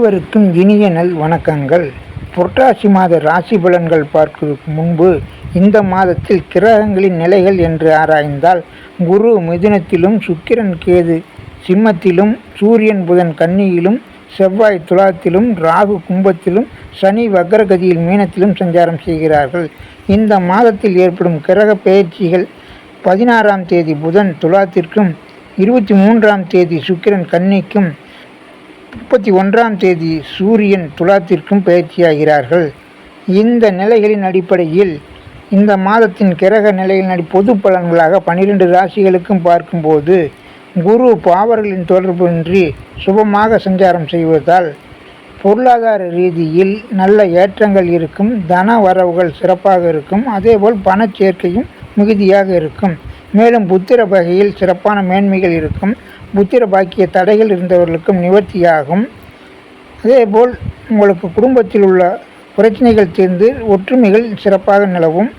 அனைவருக்கும் இனிய நல் வணக்கங்கள். புரட்டாசி மாத ராசி பலன்கள் பார்ப்பதற்கு முன்பு இந்த மாதத்தில் கிரகங்களின் நிலைகள் என்று ஆராய்ந்தால் குரு மிதுனத்திலும் சுக்கிரன் கேது சிம்மத்திலும் சூரியன் புதன் கன்னியிலும் செவ்வாய் துலாத்திலும் ராகு கும்பத்திலும் சனி வக்ரகதியில் மீனத்திலும் சஞ்சாரம் செய்கிறார்கள். இந்த மாதத்தில் ஏற்படும் கிரக பெயர்ச்சிகள் பதினாறாம் தேதி புதன் துலாத்திற்கும் இருபத்தி மூன்றாம் தேதி சுக்கிரன் கன்னிக்கும் முப்பத்தி ஒன்றாம் தேதி சூரியன் துலாத்திற்கும் பயிற்சியாகிறார்கள். இந்த நிலைகளின் அடிப்படையில் இந்த மாதத்தின் கிரக நிலைகளின் பொது பலன்களாக பன்னிரெண்டு ராசிகளுக்கும் பார்க்கும்போது குரு பாவர்களின் தொடர்பின்றி சுபமாக சஞ்சாரம் செய்வதால் பொருளாதார ரீதியில் நல்ல ஏற்றங்கள் இருக்கும் தன வரவுகள் சிறப்பாக இருக்கும் அதேபோல் பணச்சேர்க்கையும் மிகுதியாக இருக்கும். மேலும் புத்திர வகையில் சிறப்பான மேன்மைகள் இருக்கும். புத்திர பாக்கிய தடைகள் இருந்தவர்களுக்கும் நிவர்த்தியாகும். அதேபோல் உங்களுக்கு குடும்பத்தில் உள்ள பிரச்சனைகள் தீர்ந்து ஒற்றுமைகள் சிறப்பாக நிலவும்.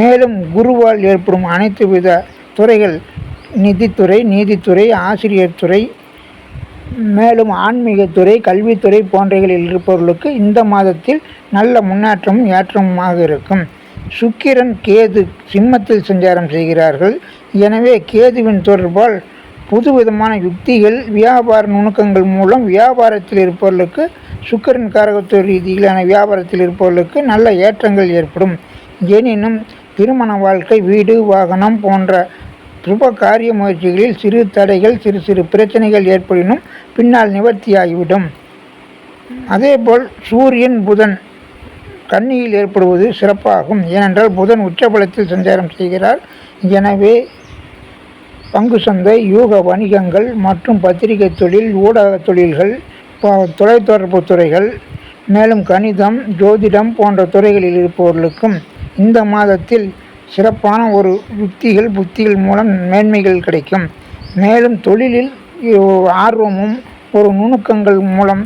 மேலும் குருவால் ஏற்படும் அனைத்து வித துறைகள் நிதித்துறை நீதித்துறை ஆசிரியர் துறை மேலும் ஆன்மீகத்துறை கல்வித்துறை போன்றவைகளில் இருப்பவர்களுக்கு இந்த மாதத்தில் நல்ல முன்னேற்றமும் ஏற்றமுமாக இருக்கும். சுக்கிரன் கேது சிம்மத்தில் சஞ்சாரம் செய்கிறார்கள். எனவே கேதுவின் தொடர்பால் புதுவிதமான யுக்திகள் வியாபார நுணுக்கங்கள் மூலம் வியாபாரத்தில் இருப்பவர்களுக்கு சுக்கரின் காரகத்துவ ரீதியிலான வியாபாரத்தில் இருப்பவர்களுக்கு நல்ல ஏற்றங்கள் ஏற்படும். எனினும் திருமண வாழ்க்கை வீடு வாகனம் போன்ற சுப காரிய முயற்சிகளில் சிறு தடைகள் சிறு சிறு பிரச்சனைகள் ஏற்படினும் பின்னால் நிவர்த்தியாகிவிடும். அதேபோல் சூரியன் புதன் கன்னியில் ஏற்படுவது சிறப்பாகும். ஏனென்றால் புதன் உச்சபலத்தில் சஞ்சாரம் செய்கிறார். எனவே பங்கு சந்தை யூக வணிகங்கள் மற்றும் பத்திரிகை தொழில் ஊடக தொழில்கள் தொலைத்தொடர்பு துறைகள் மேலும் கணிதம் ஜோதிடம் போன்ற துறைகளில் இருப்பவர்களுக்கும் இந்த மாதத்தில் சிறப்பான ஒரு யுக்திகள் புத்திகள் மூலம் மேன்மைகள் கிடைக்கும். மேலும் தொழிலில் ஆர்வமும் ஒரு நுணுக்கங்கள் மூலம்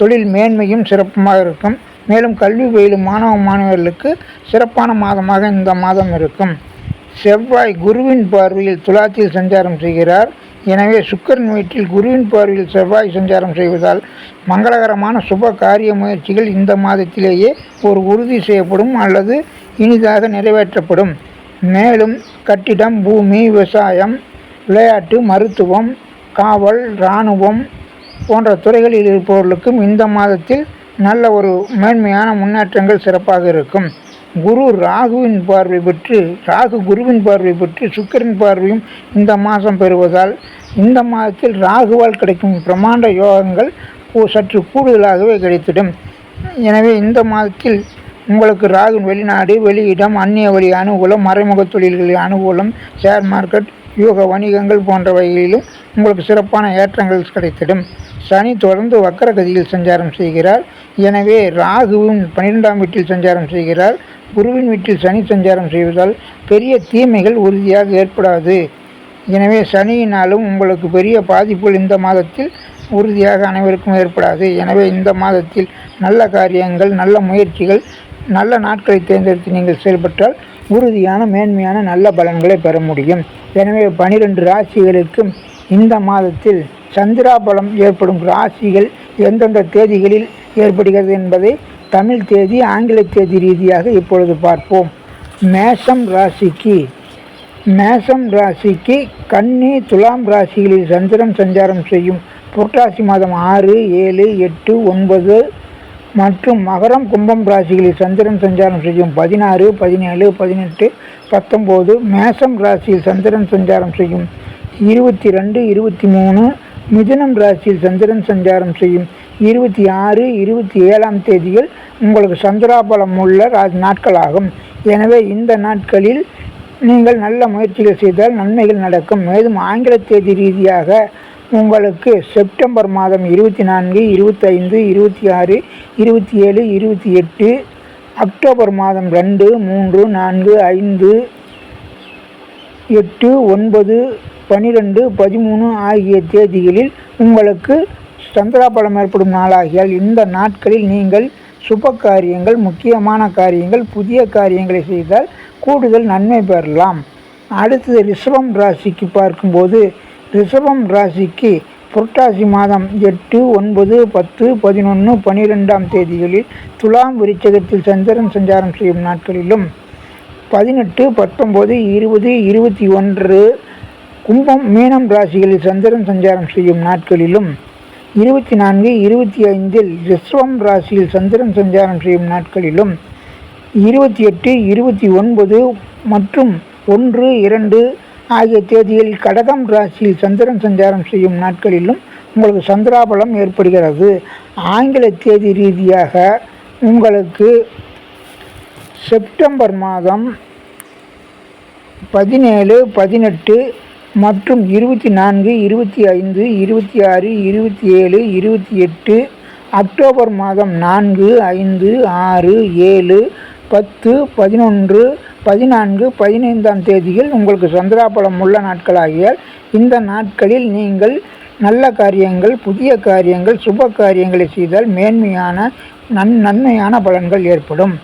தொழில் மேன்மையும் சிறப்புமாக இருக்கும். மேலும் கல்வி பயிலும் மாணவ மாணவர்களுக்கு சிறப்பான மாதமாக இந்த மாதம் இருக்கும். செவ்வாய் குருவின் பார்வையில் துலாத்தில் சஞ்சாரம் செய்கிறார். எனவே சுக்கரன் வீட்டில் குருவின் பார்வையில் செவ்வாய் சஞ்சாரம் செய்வதால் மங்களகரமான சுப காரிய முயற்சிகள் இந்த மாதத்திலேயே ஒரு உறுதி செய்யப்படும் அல்லது இனிதாக நிறைவேற்றப்படும். மேலும் கட்டிடம் பூமி விவசாயம் விளையாட்டு மருத்துவம் காவல் இராணுவம் போன்ற துறைகளில் இருப்பவர்களுக்கும் இந்த மாதத்தில் நல்ல ஒரு மேன்மையான முன்னேற்றங்கள் சிறப்பாக இருக்கும். குரு ராகுவின் பார்வை பெற்று ராகு குருவின் பார்வை பெற்று சுக்கரின் பார்வையும் இந்த மாதம் பெறுவதால் இந்த மாதத்தில் ராகுவால் கிடைக்கும் பிரம்மாண்ட யோகங்கள் சற்று கூடுதலாகவே கிடைத்திடும். எனவே இந்த மாதத்தில் உங்களுக்கு ராகு வெளிநாடு வெளியிடம் அந்நிய வழி அனுகூலம் மறைமுக தொழில்களின் அனுகூலம் ஷேர் மார்க்கெட் யூக வணிகங்கள் போன்ற வகையிலும் உங்களுக்கு சிறப்பான ஏற்றங்கள் கிடைத்திடும். சனி தொடர்ந்து வக்கரகதியில் சஞ்சாரம் செய்கிறார். எனவே ராகுவின் பன்னிரெண்டாம் வீட்டில் சஞ்சாரம் செய்கிறார். குருவின் வீட்டில் சனி சஞ்சாரம் செய்வதால் பெரிய தீமைகள் உறுதியாக ஏற்படாது. எனவே சனியினாலும் உங்களுக்கு பெரிய பாதிப்புகள் இந்த மாதத்தில் உறுதியாக அனைவருக்கும் ஏற்படாது. எனவே இந்த மாதத்தில் நல்ல காரியங்கள் நல்ல முயற்சிகள் நல்ல நாட்களை தேர்ந்தெடுத்து நீங்கள் செயல்பட்டால் உறுதியான மேன்மையான நல்ல பலன்களை பெற முடியும். எனவே பனிரெண்டு ராசிகளுக்கும் இந்த மாதத்தில் சந்திராபலம் ஏற்படும் ராசிகள் எந்தெந்த தேதிகளில் ஏற்படுகிறது என்பதை தமிழ் தேதி ஆங்கில தேதி ரீதியாக இப்பொழுது பார்ப்போம். மேஷம் ராசிக்கு மேஷம் ராசிக்கு கன்னி துலாம் ராசிகளில் சந்திரன் சஞ்சாரம் செய்யும் புரட்டாசி மாதம் ஆறு ஏழு எட்டு ஒன்பது மற்றும் மகரம் கும்பம் ராசிகளில் சந்திரன் சஞ்சாரம் செய்யும் பதினாறு பதினேழு பதினெட்டு பத்தொம்போது மேசம் ராசியில் சந்திரன் சஞ்சாரம் செய்யும் இருபத்தி ரெண்டு இருபத்தி மூணு மிதுனம் ராசியில் சந்திரன் சஞ்சாரம் செய்யும் இருபத்தி ஆறு இருபத்தி ஏழாம் தேதிகள் உங்களுக்கு சந்திராபலம் உள்ள ரா- நாட்களாகும். எனவே இந்த நாட்களில் நீங்கள் நல்ல முயற்சிகள் செய்தால் நன்மைகள் நடக்கும். மேலும் ஆங்கில தேதி ரீதியாக உங்களுக்கு செப்டம்பர் மாதம் இருபத்தி நான்கு இருபத்தைந்து இருபத்தி ஆறு இருபத்தி ஏழு இருபத்தி எட்டு அக்டோபர் மாதம் ரெண்டு மூன்று நான்கு ஐந்து எட்டு ஒன்பது பனிரெண்டு பதிமூணு ஆகிய தேதிகளில் உங்களுக்கு சந்திராபலம் ஏற்படும் நாளாகியால் இந்த நாட்களில் நீங்கள் சுப காரியங்கள் முக்கியமான காரியங்கள் புதிய காரியங்களை செய்தால் கூடுதல் நன்மை பெறலாம். அடுத்தது ரிஷபம் ராசிக்கு பார்க்கும்போது ரிஷபம் ராசிக்கு புரட்டாசி மாதம் எட்டு ஒன்பது பத்து பதினொன்று பனிரெண்டாம் தேதிகளில் துலாம் விருச்சகத்தில் சந்திரன் சஞ்சாரம் செய்யும் நாட்களிலும் பதினெட்டு பத்தொம்போது இருபது இருபத்தி ஒன்று கும்பம் மீனம் ராசிகளில் சந்திரன் சஞ்சாரம் செய்யும் நாட்களிலும் இருபத்தி நான்கு இருபத்தி ஐந்தில் ரிஸ்வம் ராசியில் சந்திரன் சஞ்சாரம் செய்யும் நாட்களிலும் இருபத்தி எட்டு இருபத்தி ஒன்பது மற்றும் ஒன்று இரண்டு ஆகிய தேதியில் கடகம் ராசியில் சந்திரன் சஞ்சாரம் செய்யும் நாட்களிலும் உங்களுக்கு சந்திராபலம் ஏற்படுகிறது. ஆங்கில தேதி ரீதியாக உங்களுக்கு செப்டம்பர் மாதம் பதினேழு பதினெட்டு மற்றும் இருபத்தி நான்கு இருபத்தி ஐந்து இருபத்தி ஆறு இருபத்தி ஏழு இருபத்தி எட்டு அக்டோபர் மாதம் நான்கு ஐந்து ஆறு ஏழு பத்து பதினொன்று பதினான்கு பதினைந்தாம் தேதியில் உங்களுக்கு சந்திராபலம் உள்ள நாட்களாகியால் இந்த நாட்களில் நீங்கள் நல்ல காரியங்கள் புதிய காரியங்கள் சுப காரியங்களை செய்தால் மேன்மையான நன் நன்மையான பலன்கள் ஏற்படும்.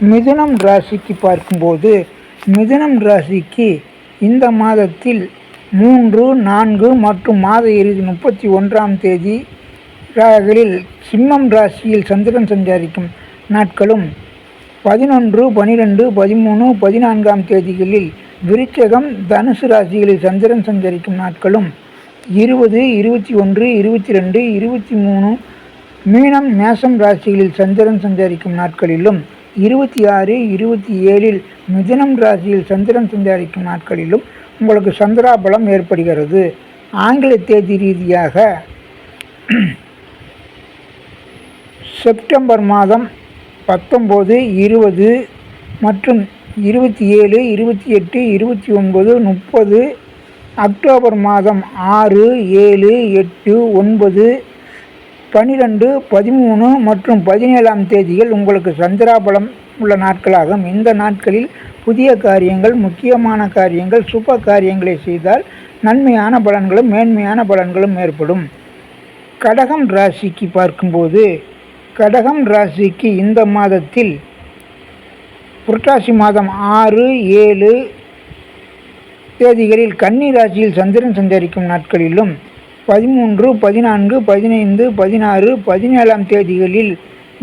மிதுனம் ராசிக்கு பார்க்கும்போது மிதுனம் ராசிக்கு இந்த மாதத்தில் மூன்று நான்கு மற்றும் மாத இறுதி முப்பத்தி ஒன்றாம் தேதி ராகளில் சிம்மம் ராசியில் சந்திரன் சஞ்சாரிக்கும் நாட்களும் பதினொன்று பனிரெண்டு பதிமூணு பதினான்காம் தேதிகளில் விருச்சகம் தனுசு ராசிகளில் சந்திரன் சஞ்சரிக்கும் நாட்களும் இருபது இருபத்தி ஒன்று இருபத்தி ரெண்டு இருபத்தி மூணு மீனம் மேசம் ராசிகளில் சந்திரன் சஞ்சரிக்கும் நாட்களிலும் இருபத்தி ஆறு இருபத்தி ஏழில் மிதுனம் ராசியில் சந்திரன் சஞ்சாரிக்கும் நாட்களிலும் உங்களுக்கு சந்திராபலம் ஏற்படுகிறது. ஆங்கில தேதி ரீதியாக செப்டம்பர் மாதம் பத்தொம்போது இருபது மற்றும் இருபத்தி ஏழு இருபத்தி எட்டு இருபத்தி ஒன்பது முப்பது அக்டோபர் மாதம் ஆறு ஏழு எட்டு ஒன்பது பனிரெண்டு பதிமூணு மற்றும் பதினேழாம் தேதிகள் உங்களுக்கு சந்திராபலம் உள்ள நாட்களாகும். இந்த நாட்களில் புதிய காரியங்கள் முக்கியமான காரியங்கள் சுப காரியங்களை செய்தால் நன்மையான பலன்களும் மேன்மையான பலன்களும் ஏற்படும். கடகம் ராசிக்கு பார்க்கும்போது கடகம் ராசிக்கு இந்த மாதத்தில் புரட்டாசி மாதம் ஆறு ஏழு தேதிகளில் கன்னி ராசியில் சந்திரன் சஞ்சரிக்கும் நாட்களிலும் பதிமூன்று பதினான்கு பதினைந்து பதினாறு பதினேழாம் தேதிகளில்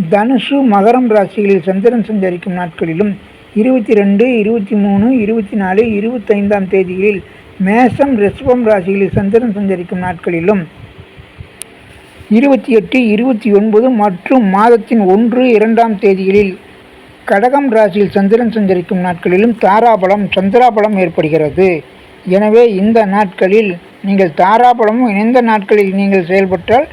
தனுசு மகரம் ராசிகளில் சந்திரன் சஞ்சரிக்கும் நாட்களிலும் இருபத்தி ரெண்டு இருபத்தி மூணு இருபத்தி நாலு இருபத்தைந்தாம் தேதிகளில் மேசம் ரிஷபம் ராசிகளில் சந்திரன் சஞ்சரிக்கும் நாட்களிலும் இருபத்தி எட்டு இருபத்தி ஒன்பது மற்றும் மாதத்தின் ஒன்று இரண்டாம் தேதிகளில் கடகம் ராசியில் சந்திரன் சஞ்சரிக்கும் நாட்களிலும் தாராபலம் சந்திராபலம் ஏற்படுகிறது. எனவே இந்த நாட்களில் நீங்கள் தாராபலமும் இணைந்த நாட்களில் நீங்கள் செயல்பட்டால்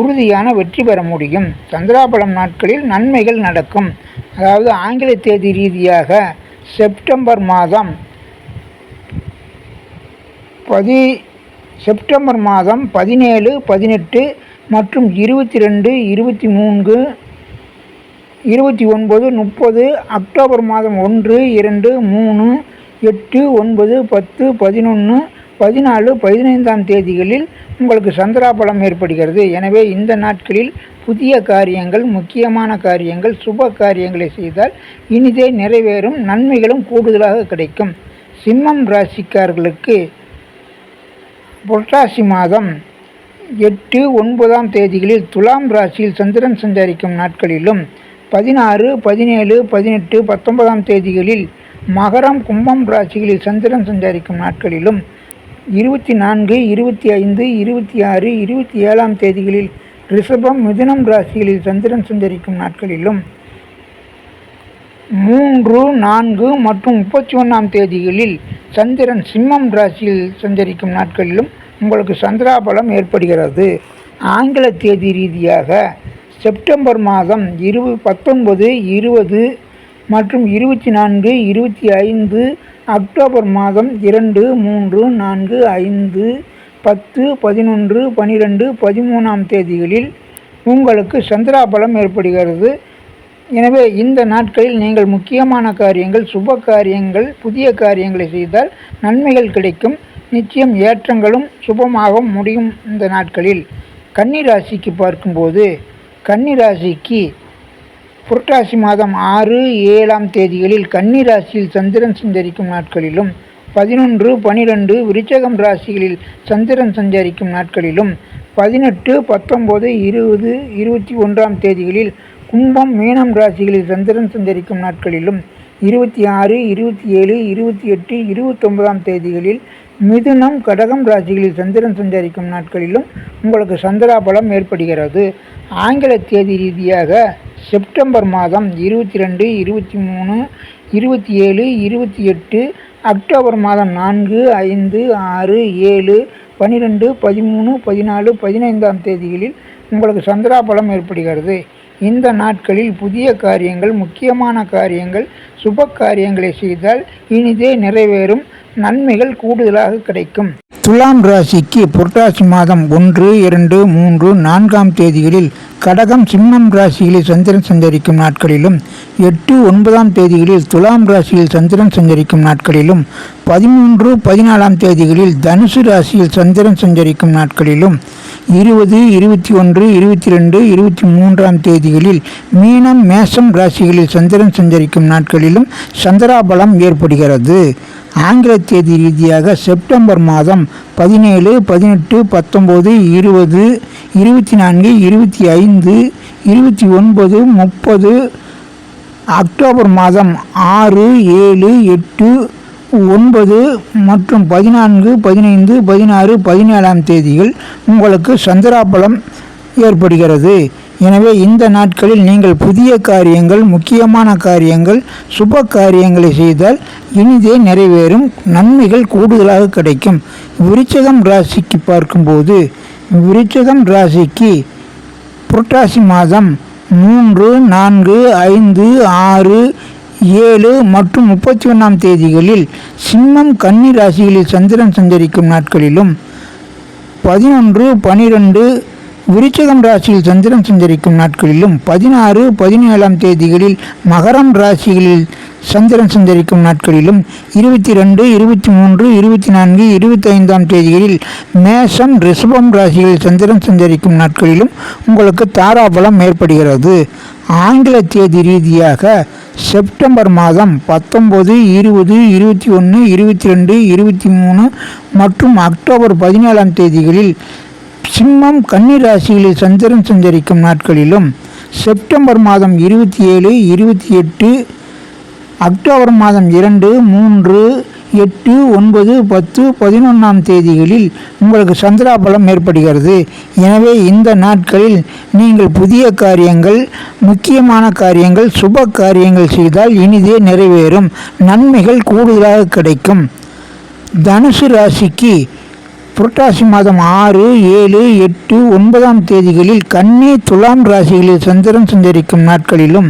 உறுதியான வெற்றி பெற முடியும். சந்திராபலம் நாட்களில் நன்மைகள் நடக்கும். அதாவது ஆங்கில தேதி ரீதியாக செப்டம்பர் மாதம் பதி செப்டம்பர் மாதம் பதினேழு பதினெட்டு மற்றும் இருபத்தி ரெண்டு இருபத்தி மூன்று இருபத்தி ஒன்பது முப்பது அக்டோபர் மாதம் ஒன்று இரண்டு மூணு எட்டு ஒன்பது பத்து பதினொன்று பதினாலு பதினைந்தாம் தேதிகளில் உங்களுக்கு சந்திராபலம் ஏற்படுகிறது. எனவே இந்த நாட்களில் புதிய காரியங்கள் முக்கியமான காரியங்கள் சுப காரியங்களை செய்தால் இனிதே நிறைவேறும் நன்மைகளும் கூடுதலாக கிடைக்கும். சிம்மம் ராசிக்காரர்களுக்கு புரட்டாசி மாதம் எட்டு ஒன்பதாம் தேதிகளில் துலாம் ராசியில் சந்திரன் சஞ்சரிக்கும் நாட்களிலும் பதினாறு பதினேழு பதினெட்டு பத்தொன்பதாம் தேதிகளில் மகரம் கும்பம் ராசிகளில் சந்திரன் சஞ்சரிக்கும் நாட்களிலும் இருபத்தி நான்கு இருபத்தி ஐந்து இருபத்தி ஆறு இருபத்தி ஏழாம் தேதிகளில் ரிஷபம் மிதுனம் ராசிகளில் சந்திரன் சஞ்சரிக்கும் நாட்களிலும் மூன்று நான்கு மற்றும் முப்பத்தி ஒன்றாம் தேதிகளில் சந்திரன் சிம்மம் ராசியில் சஞ்சரிக்கும் நாட்களிலும் உங்களுக்கு சந்திராபலம் ஏற்படுகிறது. ஆங்கில தேதி ரீதியாக செப்டம்பர் மாதம் இரு பத்தொன்பது இருபது மற்றும் இருபத்தி நான்கு இருபத்தி ஐந்து அக்டோபர் மாதம் இரண்டு மூன்று நான்கு ஐந்து பத்து பதினொன்று பனிரெண்டு பதிமூணாம் தேதிகளில் உங்களுக்கு சந்திராபலம் ஏற்படுகிறது. எனவே இந்த நாட்களில் நீங்கள் முக்கியமான காரியங்கள் சுப காரியங்கள் புதிய காரியங்களை செய்தால் நன்மைகள் கிடைக்கும். நிச்சயம் ஏற்றங்களும் சுபமாகவும் முடியும் இந்த நாட்களில். கன்னிராசிக்கு பார்க்கும்போது கன்னிராசிக்கு புரட்டாசி மாதம் ஆறு ஏழாம் தேதிகளில் கன்னிராசியில் சந்திரன் சஞ்சரிக்கும் நாட்களிலும் பதினொன்று பனிரெண்டு விருச்சகம் ராசிகளில் சந்திரன் சஞ்சரிக்கும் நாட்களிலும் பதினெட்டு பத்தொம்போது இருபது இருபத்தி ஒன்றாம் தேதிகளில் கும்பம் மீனம் ராசிகளில் சந்திரன் சஞ்சரிக்கும் நாட்களிலும் இருபத்தி ஆறு இருபத்தி ஏழு இருபத்தி எட்டு இருபத்தொன்பதாம் தேதிகளில் மிதுனம் கடகம் ராசிகளில் சந்திரன் சஞ்சரிக்கும் நாட்களிலும் உங்களுக்கு சந்திராபலம் ஏற்படுகிறது. ஆங்கில தேதி ரீதியாக செப்டம்பர் மாதம் இருபத்தி ரெண்டு இருபத்தி மூணு இருபத்தி ஏழு இருபத்தி எட்டு அக்டோபர் மாதம் நான்கு ஐந்து ஆறு ஏழு பன்னிரெண்டு பதிமூணு பதினாலு பதினைந்தாம் தேதிகளில் உங்களுக்கு சந்திராபலம் ஏற்படுகிறது. இந்த நாட்களில் புதிய காரியங்கள் முக்கியமான காரியங்கள் சுப காரியங்களை செய்தால் இனிதே நிறைவேறும். நன்மைகள் கூடுதலாக கிடைக்கும். துலாம் ராசிக்கு புரட்டாசி மாதம் ஒன்று இரண்டு மூன்று நான்காம் தேதிகளில் கடகம் சிம்மம் ராசிகளில் சந்திரன் சஞ்சரிக்கும் நாட்களிலும் எட்டு ஒன்பதாம் தேதிகளில் துலாம் ராசியில் சந்திரன் சஞ்சரிக்கும் நாட்களிலும் பதிமூன்று பதினாலாம் தேதிகளில் தனுசு ராசியில் சந்திரன் சஞ்சரிக்கும் நாட்களிலும் இருபது இருபத்தி ஒன்று இருபத்தி ரெண்டு இருபத்தி மூன்றாம் தேதிகளில் மீனம் மேசம் ராசிகளில் சந்திரன் சஞ்சரிக்கும் நாட்களிலும் சந்திராபலம் ஏற்படுகிறது. ஆங்கில தேதி ரீதியாக செப்டம்பர் மாதம் பதினேழு பதினெட்டு பத்தொம்போது இருபது இருபத்தி நான்கு இருபத்தி ஐந்து இருபத்தி ஒன்பது முப்பது அக்டோபர் மாதம் ஆறு ஏழு எட்டு ஒன்பது மற்றும் பதினான்கு பதினைந்து பதினாறு பதினேழாம் தேதிகள் உங்களுக்கு சந்திராபலம் ஏற்படுகிறது. எனவே இந்த நாட்களில் நீங்கள் புதிய காரியங்கள் முக்கியமான காரியங்கள் சுப காரியங்களை செய்தால் இனிதே நிறைவேறும் நன்மைகள் கூடுதலாக கிடைக்கும். விருச்சகம் ராசிக்கு பார்க்கும்போது விருச்சகம் ராசிக்கு புரட்டாசி மாதம் மூன்று நான்கு ஐந்து ஆறு ஏழு மற்றும் முப்பத்தி ஒன்றாம் தேதிகளில் சிம்மம் கன்னி ராசிகளில் சந்திரன் சஞ்சரிக்கும் நாட்களிலும் பதினொன்று பனிரெண்டு விருச்சகம் ராசியில் சந்திரன் சஞ்சரிக்கும் நாட்களிலும் பதினாறு பதினேழாம் தேதிகளில் மகரம் ராசிகளில் சந்திரன் சஞ்சரிக்கும் நாட்களிலும் இருபத்தி ரெண்டு இருபத்தி மூன்று இருபத்தி நான்கு இருபத்தி ஐந்தாம் தேதிகளில் மேஷம் ரிஷபம் ராசிகளில் சந்திரன் சஞ்சரிக்கும் நாட்களிலும் உங்களுக்கு தாராபலம் ஏற்படுகிறது. ஆங்கில தேதி ரீதியாக செப்டம்பர் மாதம் பத்தொம்போது இருபது இருபத்தி ஒன்று இருபத்தி ரெண்டு இருபத்தி மூணு மற்றும் அக்டோபர் பதினேழாம் தேதிகளில் சிம்மம் கன்னி ராசிகளில் சந்திரன் சஞ்சரிக்கும் நாட்களிலும் செப்டம்பர் மாதம் இருபத்தி ஏழு இருபத்தி எட்டு அக்டோபர் மாதம் இரண்டு மூன்று எட்டு ஒன்பது பத்து பதினொன்றாம் தேதிகளில் உங்களுக்கு சந்திராபலம் ஏற்படுகிறது. எனவே இந்த நாட்களில் நீங்கள் புதிய காரியங்கள் முக்கியமான காரியங்கள் சுப காரியங்கள் செய்தால் இனிதே நிறைவேறும். நன்மைகள் கூடுதலாக கிடைக்கும். தனுசு ராசிக்கு புரட்டாசி மாதம் ஆறு ஏழு எட்டு ஒன்பதாம் தேதிகளில் கன்னி துலாம் ராசிகளில் சந்திரன் சஞ்சரிக்கும் நாட்களிலும்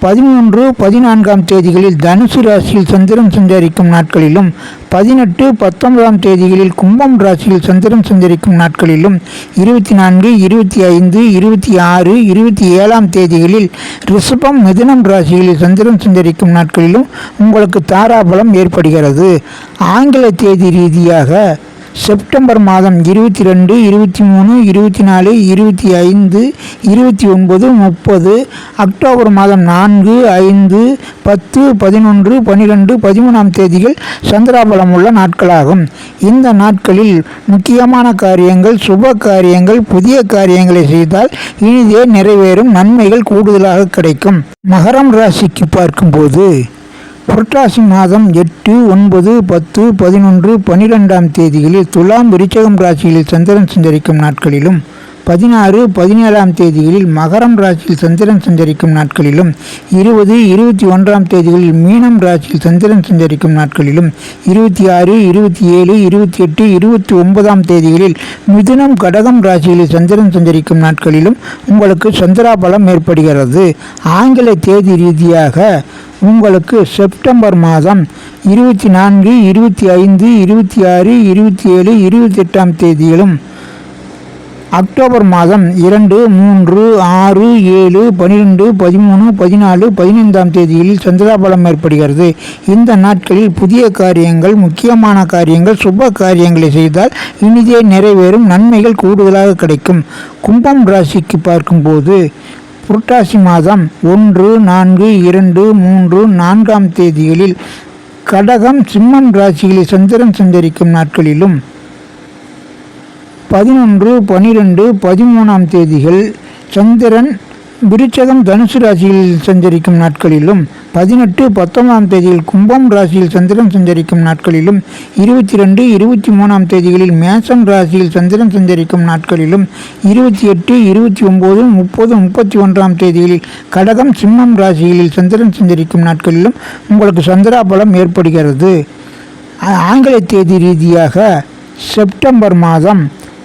பதிமூன்று பதினான்காம் தேதிகளில் தனுசு ராசியில் சந்திரன் சஞ்சரிக்கும் நாட்களிலும் பதினெட்டு பத்தொன்பதாம் தேதிகளில் கும்பம் ராசியில் சந்திரன் சஞ்சரிக்கும் நாட்களிலும் இருபத்தி நான்கு இருபத்தி ஐந்து இருபத்தி ஆறு இருபத்தி ஏழாம் தேதிகளில் ரிஷபம் மிதுனம் ராசிகளில் சந்திரன் சஞ்சரிக்கும் நாட்களிலும் உங்களுக்கு தாராபலம் ஏற்படுகிறது. ஆங்கில தேதி ரீதியாக செப்டம்பர் மாதம் இருபத்தி ரெண்டு இருபத்தி மூணு இருபத்தி நாலு இருபத்தி ஐந்து இருபத்தி ஒன்பது முப்பது அக்டோபர் மாதம் நான்கு ஐந்து பத்து பதினொன்று பன்னிரெண்டு பதிமூணாம் தேதிகள் சந்திராபலம் உள்ள நாட்களாகும். இந்த நாட்களில் முக்கியமான காரியங்கள் சுப காரியங்கள் புதிய காரியங்களை செய்தால் இனிதே நிறைவேறும் நன்மைகள் கூடுதலாக கிடைக்கும். மகரம் ராசிக்கு பார்க்கும்போது புரட்டாசி மாதம் எட்டு ஒன்பது பத்து பதினொன்று பன்னிரெண்டாம் தேதிகளில் துலாம் விருச்சகம் ராசியில் சந்திரன் சஞ்சரிக்கும் நாட்களிலும் பதினாறு பதினேழாம் தேதிகளில் மகரம் ராசியில் சந்திரன் சஞ்சரிக்கும் நாட்களிலும் இருபது இருபத்தி ஒன்றாம் தேதிகளில் மீனம் ராசியில் சந்திரன் சஞ்சரிக்கும் நாட்களிலும் இருபத்தி ஆறு இருபத்தி ஏழு இருபத்தி எட்டு இருபத்தி ஒன்பதாம் தேதிகளில் மிதுனம் கடகம் ராசியில் சந்திரன் சஞ்சரிக்கும் நாட்களிலும் உங்களுக்கு சந்திராபலம் ஏற்படுகிறது. ஆங்கில தேதி ரீதியாக உங்களுக்கு செப்டம்பர் மாதம் இருபத்தி நான்கு இருபத்தி ஐந்து இருபத்தி ஆறு இருபத்தி ஏழு இருபத்தெட்டாம் தேதியிலும் அக்டோபர் மாதம் இரண்டு மூன்று ஆறு ஏழு பன்னிரெண்டு பதிமூணு பதினாலு பதினைந்தாம் தேதிகளில் சந்திராபலம் ஏற்படுகிறது. இந்த நாட்களில் புதிய காரியங்கள் முக்கியமான காரியங்கள் சுப காரியங்களை செய்தால் இனிதே நிறைவேறும் நன்மைகள் கூடுதலாக கிடைக்கும். கும்பம் ராசிக்கு பார்க்கும்போது புரட்டாசி மாதம் ஒன்று நான்கு இரண்டு மூன்று நான்காம் தேதிகளில் கடகம் சிம்மம் ராசிகளை சந்திரன் சஞ்சரிக்கும் நாட்களிலும் பதினொன்று பனிரெண்டு பதிமூணாம் தேதிகள் சந்திரன் விருச்சகம் தனுசு ராசியில் சஞ்சரிக்கும் நாட்களிலும் பதினெட்டு பத்தொன்பதாம் தேதியில் கும்பம் ராசியில் சந்திரன் சஞ்சரிக்கும் நாட்களிலும் இருபத்தி ரெண்டு இருபத்தி மூணாம் தேதிகளில் மேசம் ராசியில் சந்திரன் சஞ்சரிக்கும் நாட்களிலும் இருபத்தி எட்டு இருபத்தி ஒம்பது முப்பது முப்பத்தி ஒன்றாம் தேதிகளில் கடகம் சிம்மம் ராசியில் சந்திரன் சஞ்சரிக்கும் நாட்களிலும் உங்களுக்கு சந்திராபலம் ஏற்படுகிறது. ஆங்கில தேதி ரீதியாக செப்டம்பர் மாதம்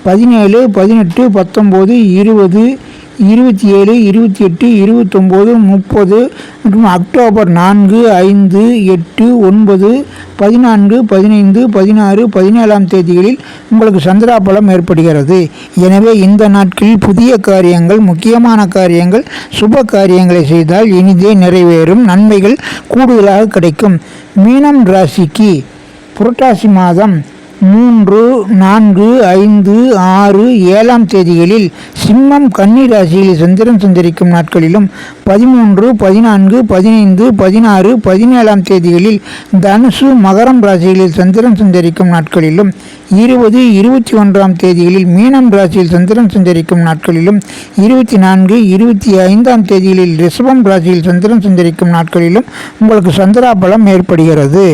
பதினேழு பதினெட்டு பத்தொம்போது இருபது இருபத்தி ஏழு இருபத்தி எட்டு இருபத்தொம்போது முப்பது மற்றும் அக்டோபர் நான்கு ஐந்து எட்டு ஒன்பது பதினான்கு பதினைந்து பதினாறு பதினேழாம் தேதிகளில் உங்களுக்கு சந்திராபலம் ஏற்படுகிறது. எனவே இந்த நாட்களில் புதிய காரியங்கள் முக்கியமான காரியங்கள் சுப காரியங்களை செய்தால் இனிதே நிறைவேறும் நன்மைகள் கூடுதலாக கிடைக்கும். மீனம் ராசிக்கு புரட்டாசி மாதம் மூன்று நான்கு ஐந்து ஆறு ஏழாம் தேதிகளில் சிம்மம் கன்னி ராசியில் சந்திரன் சஞ்சரிக்கும் நாட்களிலும் பதிமூன்று பதினான்கு பதினைந்து பதினாறு பதினேழாம் தேதிகளில் தனுசு மகரம் ராசிகளில் சந்திரன் சஞ்சரிக்கும் நாட்களிலும் இருபது இருபத்தி ஒன்றாம் தேதிகளில் மீனம் ராசியில் சந்திரன் சஞ்சரிக்கும் நாட்களிலும் இருபத்தி நான்கு இருபத்தி ஐந்தாம் தேதிகளில் ரிஷபம் ராசியில் சந்திரன் சஞ்சரிக்கும் நாட்களிலும் உங்களுக்கு சந்திராபலம் ஏற்படுகிறது.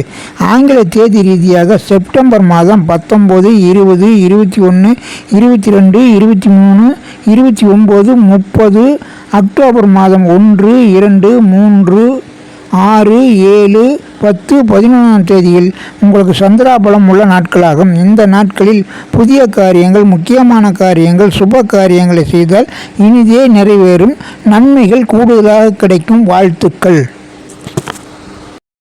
ஆங்கில தேதி ரீதியாக செப்டம்பர் மாதம் பத்தொம்போது இருபது இருபத்தி ஒன்று இருபத்தி ரெண்டு இருபத்தி மூணு இருபத்தி ஒம்பது முப்பது அக்டோபர் மாதம் ஒன்று இரண்டு மூன்று ஆறு ஏழு பத்து பதினொன்றாம் தேதியில் உங்களுக்கு சந்திராபலம் உள்ள நாட்களாகும். இந்த நாட்களில் புதிய காரியங்கள் முக்கியமான காரியங்கள் சுப காரியங்களை செய்தால் இனிதே நிறைவேறும். நன்மைகள் கூடுதலாக கிடைக்கும். வாழ்த்துக்கள்.